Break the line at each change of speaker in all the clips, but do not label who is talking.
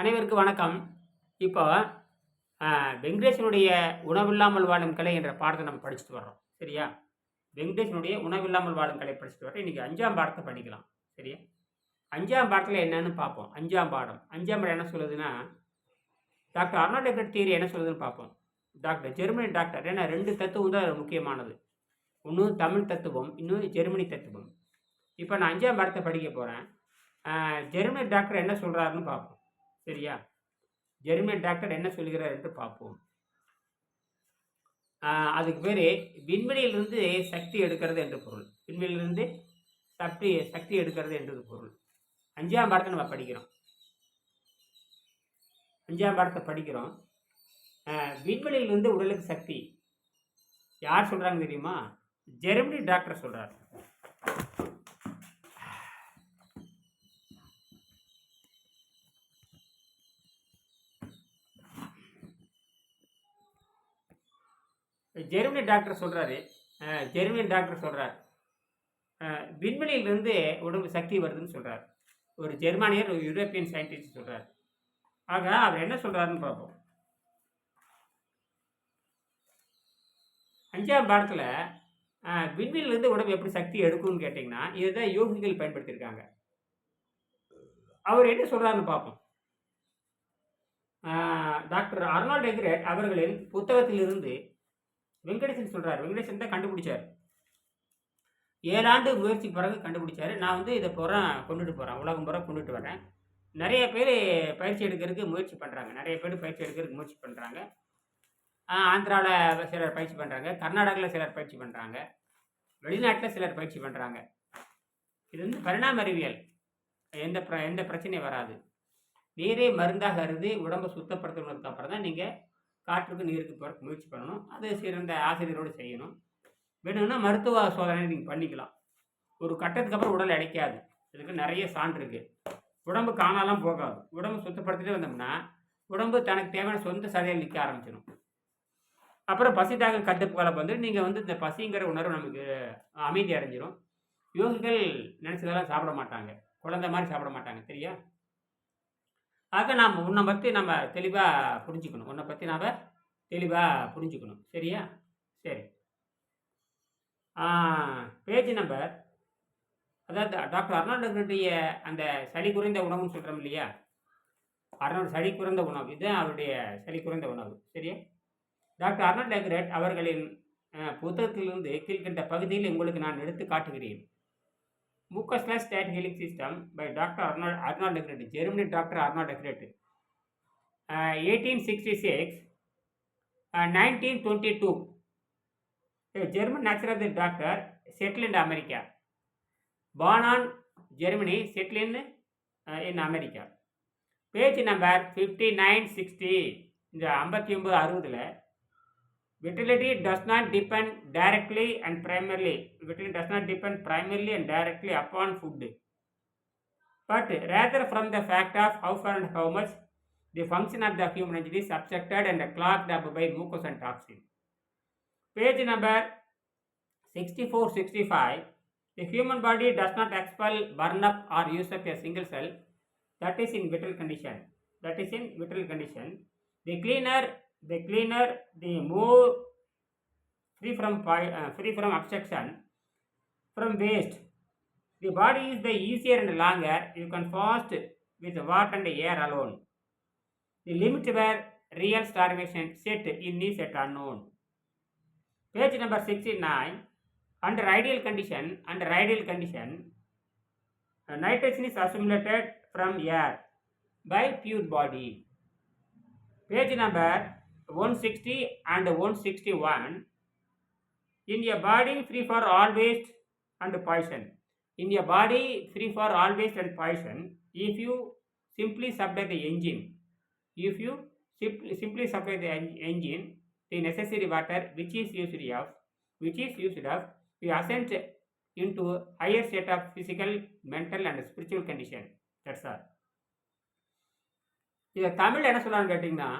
அனைவருக்கும் வணக்கம். இப்போ வெங்கடேஷனுடைய வெங்கடேசனுடைய உணவில்லாமல் வாழும் கலை என்ற பாடத்தை நம்ம படிச்சுட்டு வர்றோம். சரியா? வெங்கடேசனுடைய உணவில்லாமல் வாழும் கலை படிச்சுட்டு வரோம் இன்றைக்கி அஞ்சாம் பாடத்தை படிக்கலாம். சரியா? அஞ்சாம் பாடத்தில் என்னன்னு பார்ப்போம். அஞ்சாம் பாடம். அஞ்சாம் பாடம் என்ன சொல்லுதுன்னா டாக்டர் அர்னால்ட் எக்கட் தியரி என்ன சொல்லுதுன்னு பார்ப்போம். Doctor Germany doctor. ஏன்னா ரெண்டு தத்துவம் தான் முக்கியமானது. ஒன்று தமிழ் தத்துவம் இன்னும் ஜெர்மனி தத்துவம். இப்போ நான் அஞ்சாம் பாடத்தை படிக்க போகிறேன் ஜெர்மனி டாக்டர் என்ன சொல்கிறாருன்னு பார்ப்போம். சரியா? ஜெர்மன் டாக்டர் என்ன சொல்கிறார் என்று பார்ப்போம். அதுக்கு பேர் விண்வெளியிலிருந்து சக்தி எடுக்கிறது என்று பொருள். விண்வெளியிலிருந்து சக்தி சக்தி எடுக்கிறது என்றது பொருள். அஞ்சாம் பாடத்தை நம்ம படிக்கிறோம். அஞ்சாம் பாடத்தை படிக்கிறோம். விண்வெளியிலிருந்து உடலுக்கு சக்தி. யார் சொல்கிறாங்க தெரியுமா? ஜெர்மனி டாக்டர் சொல்கிறார் ஜெர்மனி டாக்டர் சொல்கிறாரு ஜெர்மனி டாக்டர் சொல்கிறார் விண்வெளியிலிருந்து உடம்பு சக்தி வருதுன்னு சொல்கிறார் ஒரு ஜெர்மானியர் ஒரு யூரோப்பியன் சயின்டிஸ்ட் சொல்கிறார் ஆக அவர் என்ன சொல்கிறாருன்னு பார்ப்போம். அஞ்சாம் பாடத்தில் விண்வெளியிலிருந்து உடம்பு எப்படி சக்தி எடுக்கும்னு கேட்டிங்கன்னா இதுதான் யோகிகள் பயன்படுத்தியிருக்காங்க. அவர் என்ன சொல்கிறாருன்னு பார்ப்போம். டாக்டர் அர்னால்ட் எக்ரேட் அவர்களின் புத்தகத்திலிருந்து வெங்கடேசன் சொல்கிறார் வெங்கடேசன் தான் கண்டுபிடிச்சார். ஏழாண்டு முயற்சி பிறகு கண்டுபிடிச்சாரு. நான் வந்து இதை புறம் கொண்டுட்டு போகிறேன் உலகம் புறம் கொண்டுட்டு வரேன் நிறைய பேர் பயிற்சி எடுக்கிறதுக்கு முயற்சி பண்ணுறாங்க நிறைய பேர் பயிற்சி எடுக்கிறதுக்கு முயற்சி பண்ணுறாங்க ஆந்திராவில் சிலர் பயிற்சி பண்ணுறாங்க கர்நாடகாவில் சிலர் பயிற்சி பண்ணுறாங்க வெளிநாட்டில் சிலர் பயிற்சி பண்ணுறாங்க இது வந்து பரிணாம அறிவியல். எந்த பிர எந்த பிரச்சனையும் வராது. நீரே மருந்தாக அருது உடம்பை சுத்தப்படுத்தினதுக்கு அப்புறம் தான் நீங்கள் காற்றுக்கு நீருக்கு போகிறக்கு முயற்சி பண்ணணும். அது சிறந்த ஆசிரியரோடு செய்யணும். வேணும்னா மருத்துவ சோதனை நீங்கள் பண்ணிக்கலாம். ஒரு கட்டத்துக்கு அப்புறம் உடல் அடைக்காது. இதுக்கு நிறைய சான்று இருக்குது உடம்பு காணாலாம் போகாது. உடம்பு சுத்தப்படுத்திட்டே வந்தோம்னா உடம்பு தனக்கு தேவையான சொந்த சதையில் நிற்க ஆரம்பிச்சிடும். அப்புறம் பசி தாகம் கட்டுப்பால வந்து நீங்கள் வந்து இந்த பசிங்கிற உணர்வு நமக்கு அமைதி அடைஞ்சிரும். யோகிகள் நினச்சதெல்லாம் சாப்பிட மாட்டாங்க. குழந்தை மாதிரி சாப்பிட மாட்டாங்க. சரியா ஆக நாம் உன்னை பற்றி நம்ம தெளிவாக புரிஞ்சுக்கணும். உன்னை பற்றி நாம் தெளிவாக புரிஞ்சுக்கணும். சரியா? சரி. பேஜ் நம்பர் அதாவது டாக்டர் அர்னால்டுடைய அந்த சளி குறைந்த உணவுன்னு சொல்கிறோம் இல்லையா? அர்னால்டு சளி குறைந்த உணவு. இதுதான் அவருடைய சளி குறைந்த உணவு. சரியா? டாக்டர் அர்னால்ட் எக்ரேட் அவர்களின் புத்தகத்திலிருந்து கீழ்கண்ட பகுதியில் உங்களுக்கு நான் எடுத்து காட்டுகிறேன். Mucusless diet healing system by doctor Arnold Arnold Ehret Germany doctor Arnold Ehret eighteen sixty six nineteen twenty two German natural doctor settle America பானான் Germany Germany, settled America page number fifty nine sixty இந்த ஐம்பத்தி ஒம்பது அறுபதில் Vitality does not depend directly and primarily. Vitality does not depend primarily and directly upon food, but rather from the fact of how far and how much the function of the human energy is subjected and clogged up by mucus and toxin. Page number 64 65. The human body does not expel, burn up, or use up a single cell. That is in vital condition. That is in vital condition. The cleaner the cleaner the more free from uh, free from obstruction from waste. The body is the easier and longer. You can fast with water and air alone. The limit where real starvation set in is at unknown. Page number 69 under ideal condition under ideal condition uh, nitrogen is assimilated from air by pure body. Page number 160 and 161 in a body free for all waste and poison in a body free for all waste and poison if you simply supply the engine if you simply, simply supply the en- engine the necessary water which is used of which is used of we ascend into higher state of physical mental and spiritual condition that's all இதை தமிழ் என்ன சொல்கிறான்னு கேட்டிங்கன்னா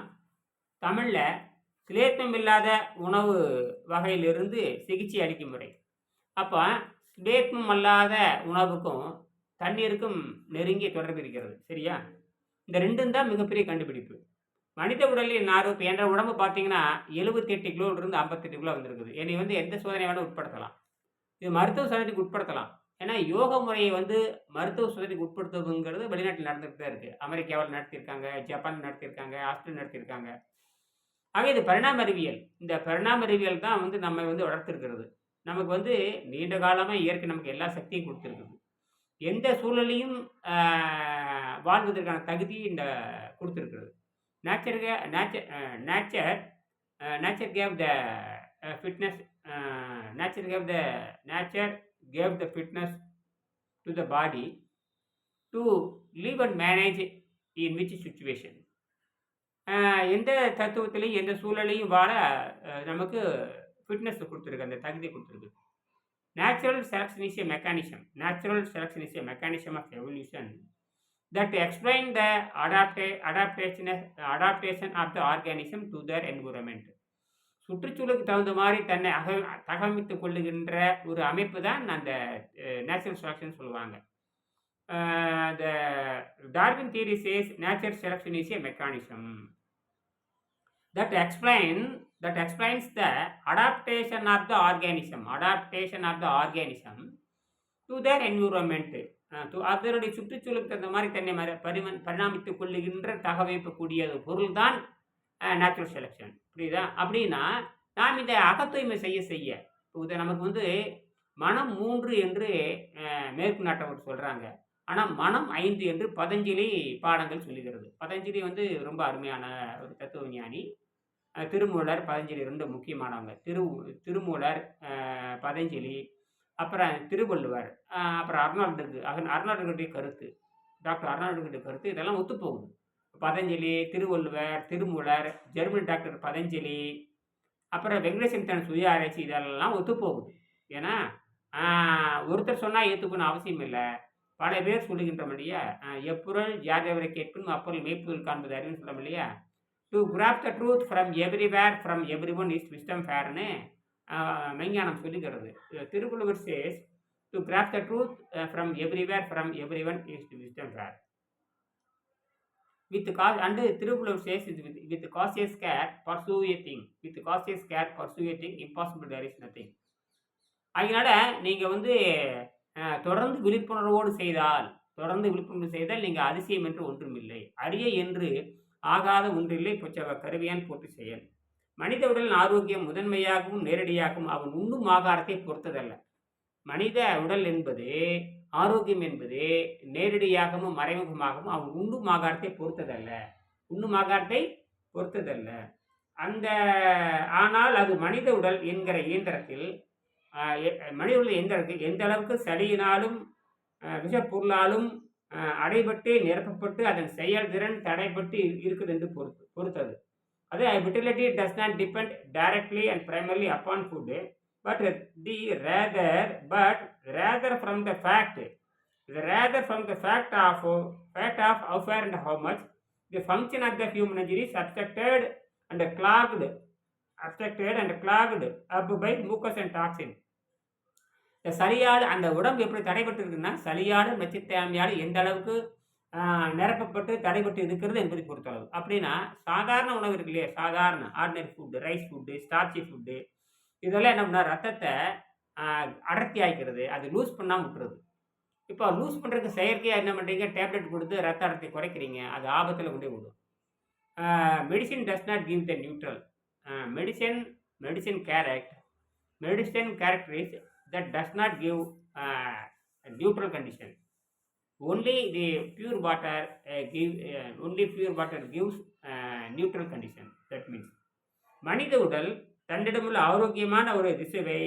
தமிழில் சிலேத்தம் இல்லாத உணவு வகையிலிருந்து சிகிச்சை அளிக்கும் முறை. அப்போ சிலேத்மம் அல்லாத உணவுக்கும் தண்ணீருக்கும் நெருங்கிய தொடர்பு இருக்கிறது சரியா? இந்த ரெண்டும் தான் மிகப்பெரிய கண்டுபிடிப்பு. மனித உடலில் நாறு இப்போ என்ற உடம்பு பார்த்தீங்கன்னா எழுபத்தெட்டு கிலோலேருந்து ஐம்பத்தெட்டு கிலோ வந்திருக்குது. என்னை வந்து எந்த சோதனை வேணால் உட்படுத்தலாம். இது மருத்துவ சோதனைக்கு உட்படுத்தலாம். ஏன்னா யோக முறையை வந்து மருத்துவ சோதனைக்கு உட்படுத்துவதுங்கிறது வெளிநாட்டில் நடந்துகிட்டு தான் இருக்குது அமெரிக்காவில் நடத்தியிருக்காங்க ஜப்பான் நடத்தியிருக்காங்க ஆஸ்திரேலியா நடத்தியிருக்காங்க. ஆக இது பரிணாம அறிவியல் இந்த பரிணாம அறிவியல் தான் வந்து நம்ம வந்து வளர்த்துருக்கிறது. நமக்கு வந்து நீண்ட காலமாக இயற்கை நமக்கு எல்லா சக்தியும் கொடுத்துருக்குது. எந்த சூழலையும் வாழ்வதற்கான தகுதி இந்த கொடுத்துருக்கிறது. Nature nature nature nature gave the fitness nature gave the nature gave the fitness to the body to live and manage in which situation எந்த தத்துவத்திலையும் எந்த சூழலையும் வாழ நமக்கு ஃபிட்னஸ் கொடுத்துருக்கு அந்த தகுதி கொடுத்துருக்கு. Natural selection is a mechanism natural selection is a mechanism of evolution that explain the adapta- adaptation adaptation of the organism to their environment. சுற்றுச்சூழலுக்கு தகுந்த மாதிரி தன்னை அக தகவமைத்துக் கொள்ளுகின்ற ஒரு அமைப்பு தான் அந்த நேச்சுரல் செலக்ஷன் சொல்லுவாங்க. The Darwin theory says natural selection is a mechanism that explain that explains the adaptation of the organism adaptation of the organism to their environment அதனுடைய சுற்றுச்சூழலுக்கு தகுந்த மாதிரி தன்னை மற பரிம பரிணாமித்துக் கொள்ளுகின்ற கூடிய ஒரு பொருள் தான் நேச்சுரல் செலெக்ஷன் புரியுதா? அப்படின்னா நாம் இதை அகத்தூய்மை செய்ய செய்ய இப்போ இது நமக்கு வந்து மனம் மூன்று என்று uh, மேற்கு நாட்டவர் சொல்கிறாங்க ஆனால் மனம் ஐந்து என்று பதஞ்சலி பாடங்கள் சொல்லுகிறது. பதஞ்சலி வந்து ரொம்ப அருமையான ஒரு தத்துவ ஞானி திருமூலர் பதஞ்சலி ரெண்டு முக்கியமானவங்க. திரு திருமூலர் பதஞ்சலி அப்புறம் திருவள்ளுவர் அப்புறம் அர்னால்டுக்கு அகன் அர்னால்டுடைய கருத்து. டாக்டர் அர்னால்டுடைய கருத்து இதெல்லாம் ஒத்துப்போகுது. பதஞ்சலி திருவள்ளுவர் திருமூலர் ஜெர்மன் டாக்டர் பதஞ்சலி அப்புறம் வெங்கடேசன் தன் சுய ஆராய்ச்சி இதெல்லாம் ஒத்துப்போகுது. ஏன்னா ஒருத்தர் சொன்னால் ஏற்றுக்கணும் அவசியம் இல்லை. பல பேர் சொல்லுகின்றோம் இல்லையா ஆஹ், எப்பொருள் யாதவரை கேட்கும் அப்பொருள் மெய்ப்புகள் காண்பது அறிவுன்னு சொல்ல இல்லையா? To grab the truth from everywhere from everyone is wisdom ஃபேர்னு மெஞ்ஞானம் சொல்லுகிறது. Thiruvalluvar says to grab the truth from everywhere from everyone is wisdom fair with cause and Thiruvalluvar says it with with cautious care pursue a thing with cautious care pursue a thing impossible there is nothing அதனால நீங்கள் வந்து தொடர்ந்து விழிப்புணர்வோடு செய்தால் தொடர்ந்து விழிப்புணர்வு செய்தால் நீங்கள் அதிசயம் என்று ஒன்றுமில்லை. அரிய என்று ஆகாத ஒன்றில்லை புச்சவ கருவியான் போட்டு செயல். மனித உடலின் ஆரோக்கியம் முதன்மையாகவும் நேரடியாகவும் அவன் உண்ணும் ஆகாரத்தை பொறுத்ததல்ல. மனித உடல் என்பது ஆரோக்கியம் என்பது நேரடியாகவும் மறைமுகமாகவும் அவன் உண்ணும் ஆகாரத்தை பொறுத்ததல்ல. உண்ணும் ஆகாரத்தை பொறுத்ததல்ல. அந்த ஆனால் அது மனித உடல் என்கிற இயந்திரத்தில் எ- மனித உடல் எந்திரத்தில் எந்த அளவுக்கு சளியினாலும் விஷப்பொருளாலும் அடைபட்டு நிரப்பப்பட்டு அதன் செயல்திறன் தடைப்பட்டு இருக்குது என்று பொறுத்து பொறுத்தது அதே vitality does not depend directly and primarily upon food but the rather but rather from the fact இது rather from the fact of fact of how far and how much the function of the human injury subjected and clogged subjected and clogged up by mucus and toxin இந்த சளியால் அந்த உடம்பு எப்படி தடைபட்டு இருக்குன்னா சளியால் நச்சுத்தன்மையால் எந்த அளவுக்கு நிரப்பப்பட்டு தடைபட்டு இருக்கிறது என்பதை பொறுத்தளவு. அப்படின்னா சாதாரண உணவு இருக்கு இல்லையா? சாதாரண ordinary food rice food starchy food இதெல்லாம் என்ன பண்ணால் ரத்தத்தை அடர்த்தி ஆகிக்கிறது அது லூஸ் பண்ணாமல் விட்டுறது இப்போ லூஸ் பண்ணுறதுக்கு செயற்கையாக என்ன பண்ணுறீங்க டேப்லெட் கொடுத்து ரத்த அடர்த்தி குறைக்கிறீங்க. அது ஆபத்தில் கொண்டே விடும். Medicine does not give the neutral medicine medicine correct medicine character is that does not give neutral condition only the pure water uh, give uh, only pure water gives uh, neutral condition that means. மனித உடல் தன்னிடமுள்ள ஆரோக்கியமான ஒரு திசைவை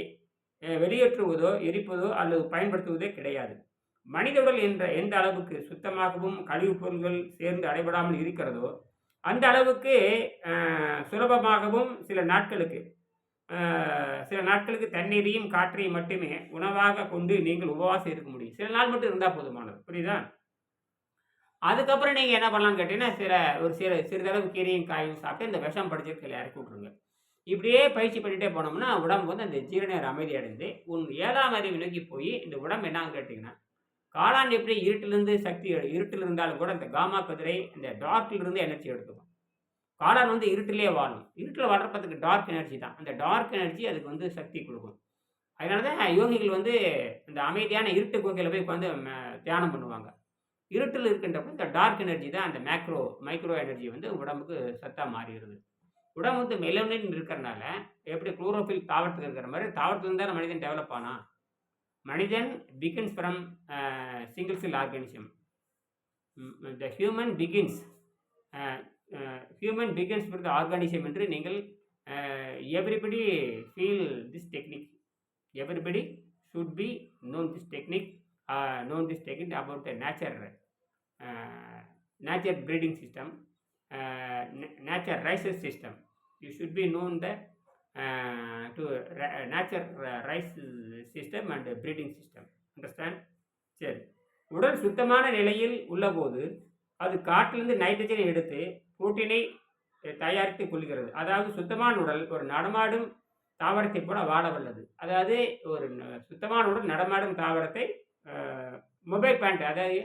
வெளியேற்றுவதோ எரிப்பதோ அல்லது பயன்படுத்துவதோ கிடையாது. மனித உடல் என்ற எந்த அளவுக்கு சுத்தமாகவும் கழிவுப் பொருள்கள் சேர்ந்து அடைபடாமல் இருக்கிறதோ அந்த அளவுக்கு சுலபமாகவும் சில நாட்களுக்கு சில நாட்களுக்கு தண்ணீரையும் காற்றையும் மட்டுமே உணவாக கொண்டு நீங்கள் உபவாசம் இருக்க முடியும். சில நாள் மட்டும் இருந்தால் போதுமானது. புரியுதா? அதுக்கப்புறம் நீங்கள் என்ன பண்ணலாம்னு கேட்டீங்கன்னா சில ஒரு சில சிறிதளவு கீரையும் காயும் சாப்பிட்டு இந்த விஷம் படிச்சிருக்க இறக்கி விட்ருங்க இப்படியே பயிற்சி பண்ணிகிட்டே போனோம்னா உடம்பு வந்து அந்த ஜீரணர் அமைதி அடைந்து உன் ஏழாம் அறிவு நோக்கி போய் இந்த உடம்பு என்னன்னு கேட்டிங்கன்னா காளான் எப்படி இருட்டிலிருந்து சக்தி இருட்டில் இருந்தாலும் கூட இந்த காமா குதிரை இந்த டார்க்கிலிருந்து எனர்ஜி எடுத்துக்கும். காளான் வந்து இருட்டிலே வாழும். இருட்டில் வளர்ப்பதுக்கு டார்க் எனர்ஜி தான். அந்த டார்க் எனர்ஜி அதுக்கு வந்து சக்தி கொடுக்கும். அதனால தான் யோகிகள் வந்து இந்த அமைதியான இருட்டு குகையில் போய் உட்காந்து தியானம் பண்ணுவாங்க. இருட்டில் இருக்கின்றப்ப இந்த டார்க் எனர்ஜி தான் அந்த மேக்ரோ மைக்ரோ எனர்ஜி வந்து உடம்புக்கு சத்தாக மாறிடுது. உடம்பு வந்து மெலோனின் இருக்கிறனால எப்படி குளோரோஃபில் தாவரத்துக்கு இருக்கிற மாதிரி தாவரத்துலேருந்து தான் மனிதன் டெவலப் ஆனான் மனிதன் begins from single cell organism the human begins human begins with the organism என்று நீங்கள் everybody feel this technique everybody should be known this technique known this technique about the nature nature breeding system nature rises system you should be known the to nature rise system and breeding system understand சரி. உடல் சுத்தமான நிலையில் உள்ளபோது அது காட்டிலிருந்து நைட்ரஜனை எடுத்து கூட்டினை தயாரித்து கொள்கிறது. அதாவது சுத்தமான உடல் ஒரு நடமாடும் தாவரத்தை போல வாழ வல்லது. அதாவது ஒரு சுத்தமான உடல் நடமாடும் தாவரத்தை மொபைல் பேண்ட் அதாவது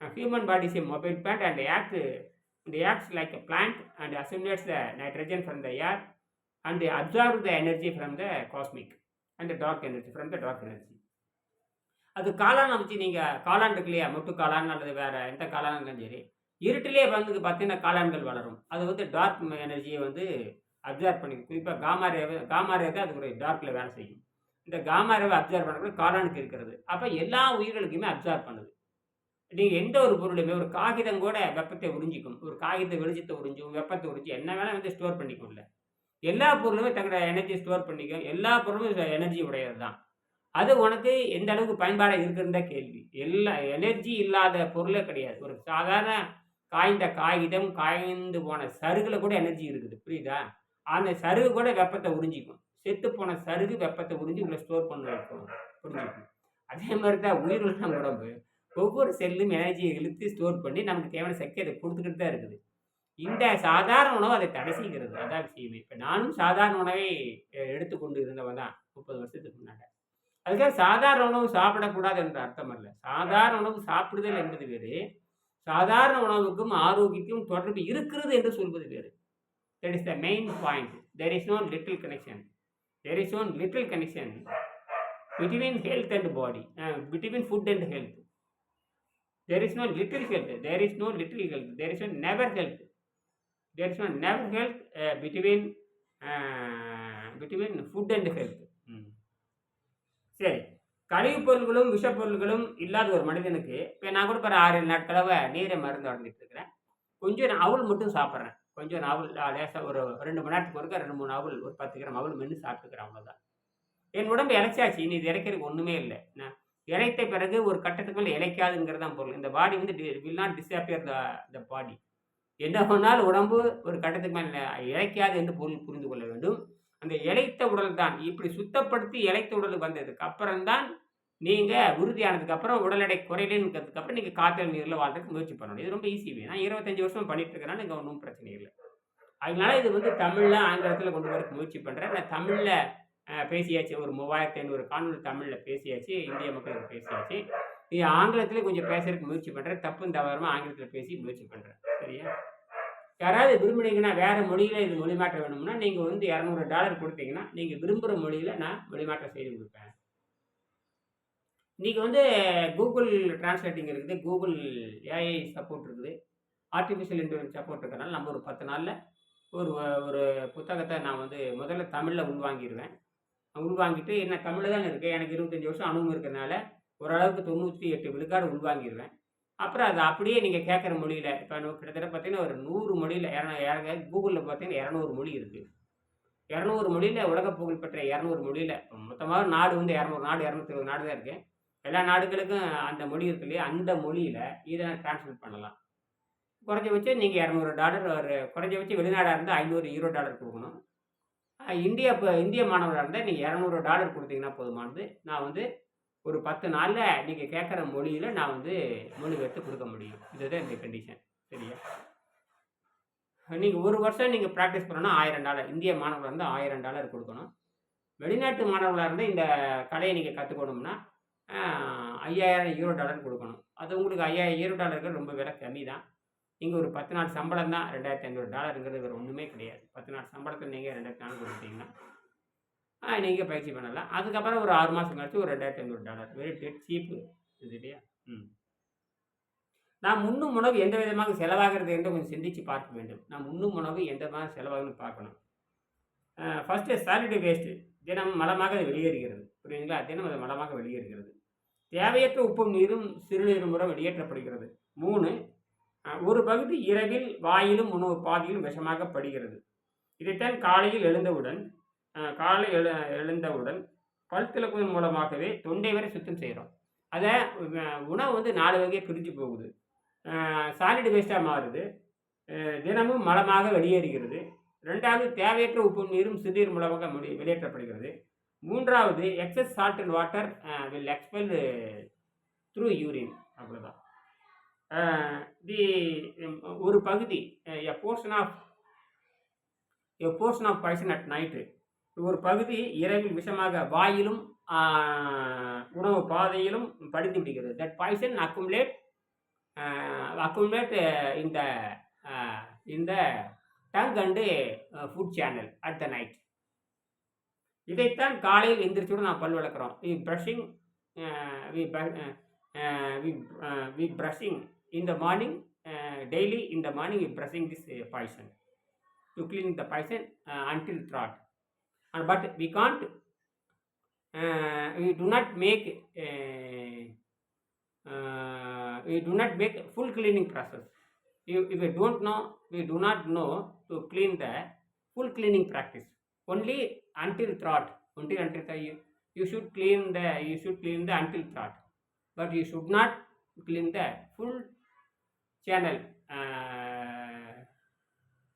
human body is mobile plant and act and acts like a plant and assimilates the nitrogen from the air and absorb the energy from the cosmic and dark energy from the dark energy அது காளானை வச்சு நீங்கள் காளான் இருக்கு இல்லையா முட்டு காளான் அல்லது வேறு எந்த காளான் இருந்தாலும் சரி. இருட்டிலே வந்து பார்த்தீங்கன்னா காளான்கள் வளரும். அது வந்து டார்க் எனர்ஜியை வந்து அப்சர்வ் பண்ணி குறிப்பாக காமா ரேவை காமா ரே அது ஒரு டார்க்கில் வேலை செய்யும். இந்த காமா ரேவை அப்சர்வ் பண்ணக்கூடிய காளானுக்கு இருக்கிறது. அப்போ எல்லா உயிர்களுக்குமே அப்சர்வ் பண்ணுது. நீங்கள் எந்த ஒரு பொருளுமே ஒரு காகிதம் கூட வெப்பத்தை உறிஞ்சிக்கும். ஒரு காகித வெளிச்சத்தை உறிஞ்சும் வெப்பத்தை உறிஞ்சி என்ன வேணால் வந்து ஸ்டோர் பண்ணிக்கும்ல எல்லா பொருளுமே தங்களோட எனர்ஜி ஸ்டோர் பண்ணிக்கும். எல்லா பொருளும் எனர்ஜி உடையது தான் அது உனக்கு எந்த அளவுக்கு பயன்பாடாக இருக்குன்னு தான் கேள்வி. எல்லா எனர்ஜி இல்லாத பொருளே கிடையாது. ஒரு சாதாரண காய்ந்த காகிதம் காய்ந்து போன சருகில் கூட எனர்ஜி இருக்குது. புரியுதா? அந்த சருகு கூட வெப்பத்தை உறிஞ்சிக்கும். செத்து போன சருகு வெப்பத்தை உறிஞ்சி உள்ள ஸ்டோர் பண்ண வைக்கும் புரிஞ்சுக்கும் அதே மாதிரி தான் உயிரில் உடம்பு. ஒவ்வொரு செல்லும் எனர்ஜியை இழுத்து ஸ்டோர் பண்ணி நமக்கு தேவையான சக்தி அதை கொடுத்துக்கிட்டு தான் இருக்குது. இந்த சாதாரண உணவு அதை தடை செய்கிறது. அதான் விஷயமே. இப்போ நானும் சாதாரண உணவை எடுத்துக்கொண்டு இருந்தவன் தான் முப்பது வருஷத்துக்கு முன்னாடி. அதுக்காக சாதாரண உணவு சாப்பிடக்கூடாது என்ற அர்த்தம் அல்ல. சாதாரண உணவு சாப்பிடுதல் என்பது வேறு. சாதாரண உணவுக்கும் ஆரோக்கியத்தையும் தொடர்பு இருக்கிறது என்று சொல்வது வேறு that is the main point there is no little connection there is no little connection between health and body between food and health little health there is no little health there is no never health there is no never health uh, between uh, between food and health ம். சரி கழிவுப் பொருள்களும் விஷப்பொருள்களும் இல்லாத ஒரு மனிதனுக்கு இப்போ நான் கூட பிற ஆறு ஏழு நாட்களாக நீரை மருந்து வளர்ந்துட்டு இருக்கிறேன். கொஞ்சம் நான் அவல் மட்டும் சாப்பிட்றேன். கொஞ்சம் நான் லேசாக ஒரு ரெண்டு மணி நேரத்துக்கு ஒருக்க ரெண்டு மூணு அவள் ஒரு பத்து கிராம் அவள் மென்று சாப்பிட்டுக்கிறேன் அவ்வளோதான் என் உடம்பு இறைச்சாச்சு இனி இது இறைக்கிறதுக்கு ஒன்றுமே இல்லை. நான் இறைத்த பிறகு ஒரு கட்டத்துக்கு மேலே இறைக்காதுங்கிறது தான் பொருள். இந்த பாடி வந்து will not disappear the the body என்ன பண்ணாலும் உடம்பு ஒரு கட்டத்துக்கு மேலே இறைக்காது என்று பொருள் புரிந்து கொள்ள வேண்டும். அந்த இழைத்த உடல் தான். இப்படி சுத்தப்படுத்தி இழைத்த உடல் வந்ததுக்கு அப்புறம்தான் நீங்கள் உறுதியானதுக்கு அப்புறம் உடல் எடை குறையிலங்கிறதுக்கு அப்புறம் நீங்கள் காற்றல் நீரில் வாழ்றதுக்கு முயற்சி பண்ணணும். இது ரொம்ப ஈஸி நான் இருபத்தஞ்சி வருஷம் பண்ணிட்டு இருக்கிறேன்னா இங்கே ஒன்றும் பிரச்சனை இல்லை. அதனால இது வந்து தமிழில் ஆங்கிலத்தில் கொண்டு வரக்கு முயற்சி பண்ணுறேன் நான் தமிழில் பேசியாச்சு. ஒரு மூவாயிரத்தி ஐநூறு காணொலி தமிழில் பேசியாச்சு. இந்திய மக்களுக்கு பேசியாச்சு. நீ ஆங்கிலத்தில் கொஞ்சம் பேசுறதுக்கு முயற்சி பண்ணுறேன் தப்பும் தவறுமா ஆங்கிலத்தில் பேசி முயற்சி பண்ணுறேன் சரியா? யாராவது விரும்புனீங்கன்னா வேறு மொழியில் இது மொழிமாற்றம் வேணும்னா நீங்கள் வந்து இரநூறு டாலர் கொடுத்தீங்கன்னா நீங்கள் விரும்புகிற மொழியில் நான் மொழிமாற்றம் செய்து கொடுப்பேன். இன்றைக்கி வந்து கூகுள் டிரான்ஸ்லேட்டிங் இருக்குது கூகுள் ஏஐ சப்போர்ட் இருக்குது ஆர்டிஃபிஷியல் இன்டெலிஜென்ஸ் சப்போர்ட் இருக்கிறனால நம்ம ஒரு பத்து நாளில் ஒரு ஒரு புத்தகத்தை நான் வந்து முதல்ல தமிழில் உள்வாங்கிடுவேன் உள்வாங்கிட்டு என்ன தமிழில் தானே இருக்குது எனக்கு இருபத்தஞ்சி வருஷம் அனுபவம் இருக்கிறனால ஓரளவுக்கு தொண்ணூற்றி எட்டு விழுக்காடு உள்வாங்கிடுவேன் அப்புறம் அது அப்படியே நீங்கள் கேட்குற மொழியில் இப்போ கிட்டத்தட்ட பார்த்தீங்கன்னா ஒரு நூறு மொழியில் இரநூ கூகுளில் பார்த்தீங்கன்னா இரநூறு மொழி இருக்குது இரநூறு மொழியில் உலக புகழ்பெற்ற இரநூறு மொழியில் மொத்தமாக நாடு வந்து இரநூறு நாடு இரநூத்தி இருபது நாடு தான் இருக்குது எல்லா நாடுகளுக்கும் அந்த மொழி இருக்கு இல்லையா அந்த மொழியில் இதை டிரான்ஸ்லேட் பண்ணலாம். குறைஞ்சபட்சம் நீங்கள் இரநூறு டாலர் ஒரு குறைஞ்சபட்சம் வெளிநாடாக இருந்தால் ஐநூறு ஈரோ டாலர் கொடுக்கணும். இந்தியா இப்போ இந்திய மாணவராக இருந்தால் நீங்கள் இரநூறு டாலர் கொடுத்தீங்கன்னா போதுமானது. நான் வந்து ஒரு பத்து நாளில் நீங்கள் கேட்குற மொழியில் நான் வந்து மொழிபெயர்த்து கொடுக்க முடியும். இதுதான் இந்த கண்டிஷன் சரியா? நீங்கள் ஒரு வருஷம் நீங்கள் ப்ராக்டிஸ் பண்ணணும்னா ஆயிரம் டாலர் இந்திய மாணவராக இருந்தால் ஆயிரம் டாலர் கொடுக்கணும். வெளிநாட்டு மாணவர்களாக இருந்தால் இந்த கலையை நீங்கள் கற்றுக்கணும்னா ஐயாயிரம் யூரோ டாலர் கொடுக்கணும். அது உங்களுக்கு ஐயாயிரம் யூரோ டாலர்கள் ரொம்ப விலை கம்மி தான் இங்கே ஒரு பத்து நாள் சம்பளம் தான் ரெண்டாயிரத்தி ஐநூறு டாலருங்கிறது ஒன்றுமே கிடையாது. பத்து நாள் சம்பளத்தை நீங்கள் ரெண்டாயிரத்தி நாள் கொடுத்தீங்கன்னா நீங்கள் பயிற்சி பண்ணலாம். அதுக்கப்புறம் ஒரு ஆறு மாதம் கழிச்சு ஒரு ரெண்டாயிரத்தி ஐநூறு டாலர். வெரி டெட் சீப்பு. இது இல்லையா? ம். நாம் உண்ணும் உணவு எந்த விதமாக செலவாகிறது என்று கொஞ்சம் சிந்தித்து பார்க்க வேண்டும். நாம் உண்ணும் உணவு எந்த மாதிரி செலவாகுன்னு பார்க்கணும். ஃபஸ்ட்டு சாலிட் வேஸ்ட்டு தினம் மலமாக அது வெளியேறுகிறது. புரியுதுங்களா? தினம் அது மலமாக வெளியேறுகிறது. தேவையற்ற உப்பும் நீரும் சிறுநீர் முறை வெளியேற்றப்படுகிறது. மூணு ஒரு பகுதி இரவில் வாயிலும் உணவு பாதியிலும் விஷமாக படுகிறது. இதைத்தான் காலையில் எழுந்தவுடன் காலை எழு எழுந்தவுடன் பல் திலக்குவதன் மூலமாகவே தொண்டை வரை சுத்தம் செய்கிறோம் அதை உணவு வந்து நாலு வகையை பிரிஞ்சு போகுது. சாலிட் வேஸ்ட்டாக மாறுது. தினமும் மலமாக வெளியேறுகிறது. ரெண்டாவது தேவையற்ற உப்பு நீரும் சிறுநீர் மூலமாக முடி வெளியேற்றப்படுகிறது. மூன்றாவது excess salt and water will expel through urine அவ்வளோதான் தி ஒரு பகுதி a portion of a portion of poison at night ஒரு பகுதி இரவில் விஷமாக வாயிலும் உணவு பாதையிலும் படித்து விடுகிறது. தட் பாய்சன் அக்குமுலேட் அக்குமுலேட் இந்த இந்த tongue and food channel at the night இதைத்தான் காலையில் எந்திரிச்சோடு நான் பல் விளக்குறோம். We brushing we we brushing in the morning daily in the morning we brushing this poison to clean the poison until throat but we can't uh, we do not make uh, uh, we do not make full cleaning process. If, if we don't know we do not know to clean the full cleaning practice. Only until thought until until you, you should clean the you should clean the until thought. But you should not clean the full channel uh,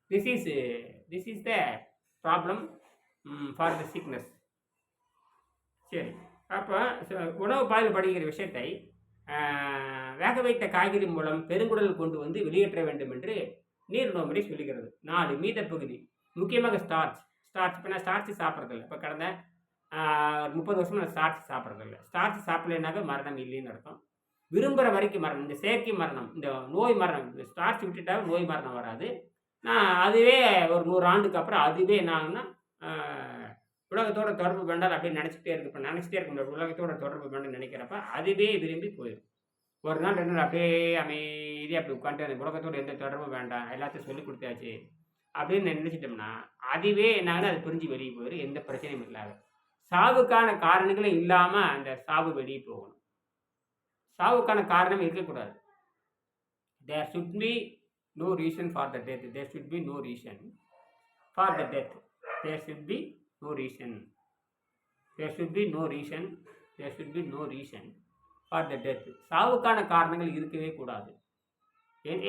this is uh, this is the problem. For the sickness சரி. அப்போ உணவு boil படுகிற விஷயத்தை வேக வைத்த காய்கறி மூலம் பெருங்குடல் கொண்டு வந்து வெளியேற்ற வேண்டும் என்று நீர் நோம்படி சொல்லுகிறது. நாலு மீத பகுதி. முக்கியமாக ஸ்டார்ச் ஸ்டார்ச் இப்போ நான் ஸ்டார்ச் சாப்பிட்றதில்ல. இப்போ கடந்த முப்பது வருஷம் நான் ஸ்டார்ச் சாப்பிட்றதில்ல. ஸ்டார்ச் சாப்பிடலைனாக்க மரணம் இல்லைன்னு அர்த்தம். விரும்புகிற வரைக்கும் மரணம். இந்த செயற்கை மரணம் இந்த நோய் மரணம் இந்த ஸ்டார்ச் விட்டுட்டா நோய் மரணம் வராது. நான் அதுவே ஒரு நூறு ஆண்டுக்கு அப்புறம் அதுவே என்னாகுன்னா உலகத்தோட தொடர்பு வேண்டாம் அப்படியே நினச்சிட்டே இருக்கு. இப்போ நினச்சிட்டே இருக்க உலகத்தோட தொடர்பு வேண்டாம்னு நினைக்கிறப்ப அதுவே விரும்பி போயிடும் ஒரு நாள் ரெண்டு நாள் அப்படியே அமைதியாக அப்படி உட்காந்துட்டு அந்த உலகத்தோட எந்த தொடர்பும் வேண்டாம் எல்லாத்தையும் சொல்லி கொடுத்தாச்சு அப்படின்னு நினச்சிட்டோம்னா அதுவே என்னாலும் அது பிரிஞ்சு வெளியே போயிடும் எந்த பிரச்சனையும் இல்லாத. சாவுக்கான காரணங்களும் இல்லாமல் அந்த சாவு வெளியே போகணும். சாவுக்கான காரணம் இருக்கக்கூடாது. There should be no reason for the death there should be no reason for the death there should be no reason. There should be no reason. There should be no reason for the death சாவுக்கான காரணங்கள் இருக்கவே கூடாது.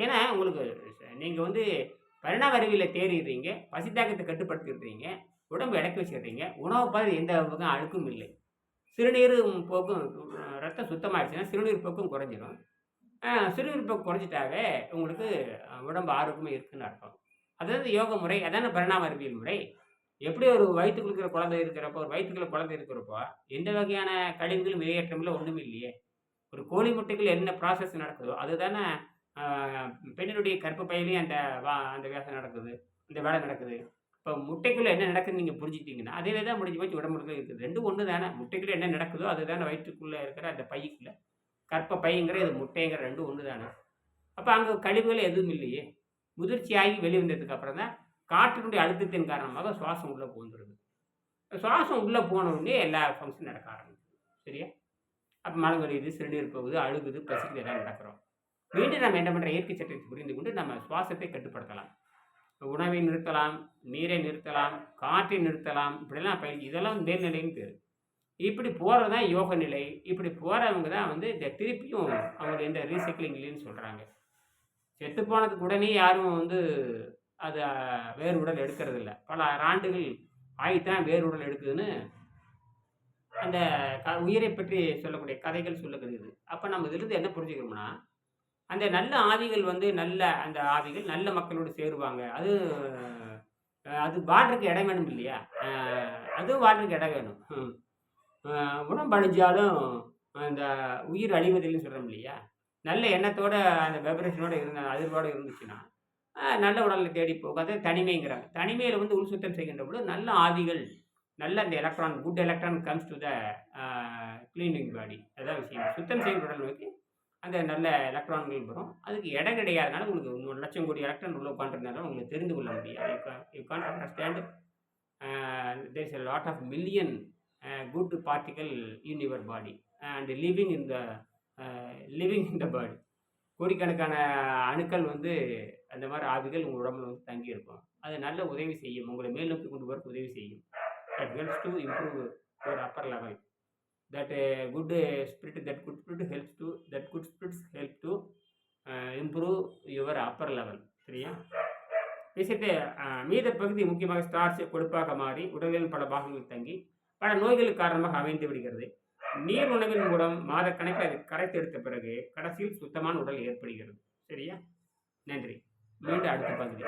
ஏன்னா உங்களுக்கு நீங்கள் வந்து பரிணாம அறிவியலில் தேறிடுறீங்க பசித்தாக்கத்தை கட்டுப்படுத்திடுறீங்க உடம்பு இடக்கி வச்சிடுறீங்க உணவு பதவி எந்த பக்கம் அழுக்கும் இல்லை. சிறுநீர் போக்கும் ரத்தம் சுத்தமாகிடுச்சுன்னா சிறுநீர் போக்கும் குறைஞ்சிரும். சிறுநீர் போக்கு குறைஞ்சிட்டாவே உங்களுக்கு உடம்பு ஆரோக்கியமாக இருக்குன்னு அர்த்தம். அதாவது யோக முறை அதான பரிணாம அறிவியல் முறை. எப்படி ஒரு வயிற்றுக்குள்ள இருக்கிற குழந்தை இருக்கிறப்போ ஒரு வயிற்றுக்குள்ள குழந்தை இருக்கிறப்போ எந்த வகையான கழிவுகளும் வெளியேற்றமில்ல ஒன்றும் இல்லையே. ஒரு கோழி முட்டைகள் என்ன ப்ராசஸ் நடக்குதோ அதுதானே பெண்ணினுடைய கற்பு பயிலையும் அந்த வா அந்த வேலை நடக்குது இந்த வேலை நடக்குது. இப்போ முட்டைக்குள்ளே என்ன நடக்குதுன்னு நீங்கள் புரிஞ்சுக்கிட்டீங்கன்னா அதே தான் முடிஞ்சு போச்சு உடம்புல இருக்குது. ரெண்டும் ஒன்று தானே முட்டைக்குள்ளே என்ன நடக்குதோ அதுதானே வயிற்றுக்குள்ளே இருக்கிற அந்த பைக்குள்ளே. கற்ப பையங்கிற இது முட்டைங்கிற ரெண்டும் ஒன்று தானே அப்போ அங்கே கழிவுகள் எதுவும் இல்லையே. முதிர்ச்சியாகி வெளிவந்ததுக்கு அப்புறம் தான் காற்றினுடைய அழுத்தத்தின் காரணமாக சுவாசம் உள்ளே போந்துருது சுவாசம் உள்ளே போன உடனே எல்லா ஃபங்க்ஷன் நடக்க ஆரம்பிக்குது. சரியா? அப்போ மழை வருது சிறுநீர் போகுது அழுகுது பசிக்குது எல்லாம் நடக்கிறோம். மீண்டும் நம்ம என்ன பண்ணுற இயற்கை சட்டத்தை புரிந்து கொண்டு நம்ம சுவாசத்தை கட்டுப்படுத்தலாம். உணவை நிறுத்தலாம் நீரை நிறுத்தலாம் காற்றை நிறுத்தலாம் இப்படிலாம் பயிற்சி இதெல்லாம் மேல்நிலைன்னு பேர். இப்படி போகிறது தான் யோக நிலை. இப்படி போகிறவங்க தான் வந்து இந்த திருப்பியும் அவங்க எந்த ரீசைக்கிளிங் இல்லைன்னு சொல்கிறாங்க செத்து போனதுக்கு உடனே யாரும் வந்து அது வேறு உடல் எடுக்கிறது இல்லை பல ஆண்டுகள் ஆகித்தான் வேறு உடல் எடுக்குதுன்னு அந்த க உயிரை பற்றி சொல்லக்கூடிய கதைகள் சொல்லப்படுகிறது அப்போ நம்ம இதிலிருந்து என்ன புரிஞ்சுக்கிறோம்னா அந்த நல்ல ஆவிகள் வந்து நல்ல அந்த ஆவிகள் நல்ல மக்களோடு சேருவாங்க. அது அது வாழ்றதுக்கு இடம் வேணும் இல்லையா? அதுவும் வாழ்றதுக்கு இடம் வேணும். ம். உடம்பு அழிஞ்சாலும் அந்த உயிர் அழிவதில்லைன்னு சொல்கிறோம் இல்லையா? நல்ல எண்ணத்தோட அந்த வைப்ரேஷனோட இருந்த அதிர்வோடு இருந்துச்சுன்னா நல்ல உடலை தேடி போகாது. தனிமைங்கிறாங்க தனிமையில் வந்து உள் சுத்தம் செய்கின்ற பொழுது நல்ல ஆவிகள் நல்ல அந்த electron good electron comes to the cleaning body அதான் விஷயம். சுத்தம் செய்கிற உடல் நோக்கி அந்த நல்ல எலக்ட்ரான்கள் வரும். அதுக்கு இடம் கிடையாதனால உங்களுக்கு இன்னொரு லட்சம் கோடி எலக்ட்ரான் உள்ள உட்காந்துருந்தாலும் உங்களுக்கு தெரிந்து கொள்ள முடியாது. You can't understand there is a lot of million good particle in your body and living in the living in the body கோடிக்கணக்கான அணுக்கள் வந்து அந்த மாதிரி ஆவிகள் உங்கள் உடம்புல வந்து தங்கி இருக்கும். அது நல்ல உதவி செய்யும். உங்களை மேல் நோக்கி கொண்டு போகிறதுக்கு உதவி செய்யும். That helps to improve your upper level that good spirit that good spirit helps to that good spirits help to improve your upper level சரியா? விசிட்டு uh, மீத பகுதி முக்கியமாக ஸ்டார்ச் கொழுப்பாக மாறி உடலில் பல பாகங்கள் தங்கி பல நோய்களுக்கு காரணமாக அமைந்து விடுகிறது. நீர் உணவின் மூலம் மாதக்கணக்கில் அது கரைத்து எடுத்த பிறகு கடைசியில் சுத்தமான உடல் ஏற்படுகிறது. சரியா? நன்றி. மீண்டும் அடுத்த பகுதி